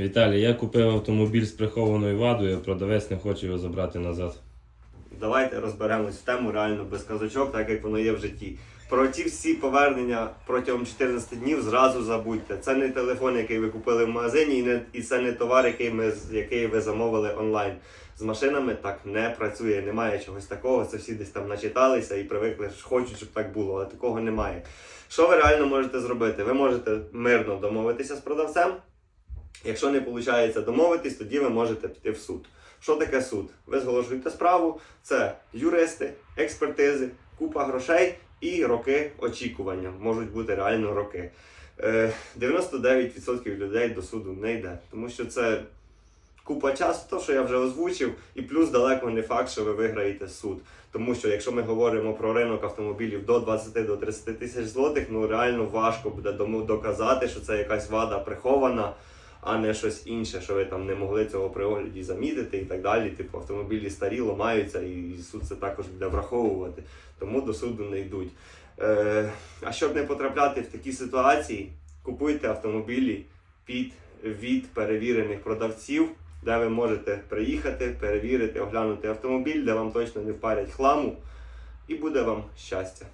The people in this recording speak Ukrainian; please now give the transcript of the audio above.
Віталій, я купив автомобіль з прихованою вадою, а продавець не хоче його забрати назад. Давайте розберемось в тему реально без казочок, так як воно є в житті. Про ті всі повернення протягом 14 днів зразу забудьте. Це не телефон, який ви купили в магазині, і, не, і це не товар, який, ми, який ви замовили онлайн. З машинами так не працює, немає чогось такого. Це всі десь там начиталися і привикли, що хочуть, щоб так було, але такого немає. Що ви реально можете зробити? Ви можете мирно домовитися з продавцем. Якщо не виходить домовитись, тоді ви можете піти в суд. Що таке суд? Ви зголошуєте справу, це юристи, експертизи, купа грошей і роки очікування. Можуть бути реально роки. Е, 99% людей до суду не йде, тому що це купа часу, то що я вже озвучив, і плюс далеко не факт, що ви виграєте суд. Тому що якщо ми говоримо про ринок автомобілів до 20 до 30 тисяч злотих, ну реально важко буде доказати, що це якась вада прихована, а не щось інше, що ви там не могли цього при огляді замітити і так далі. Типу автомобілі старі ламаються, і суд це також буде враховувати. Тому до суду не йдуть. Е, а щоб не потрапляти в такі ситуації, купуйте автомобілі під від перевірених продавців, де ви можете приїхати, перевірити, оглянути автомобіль, де вам точно не впарять хламу, і буде вам щастя.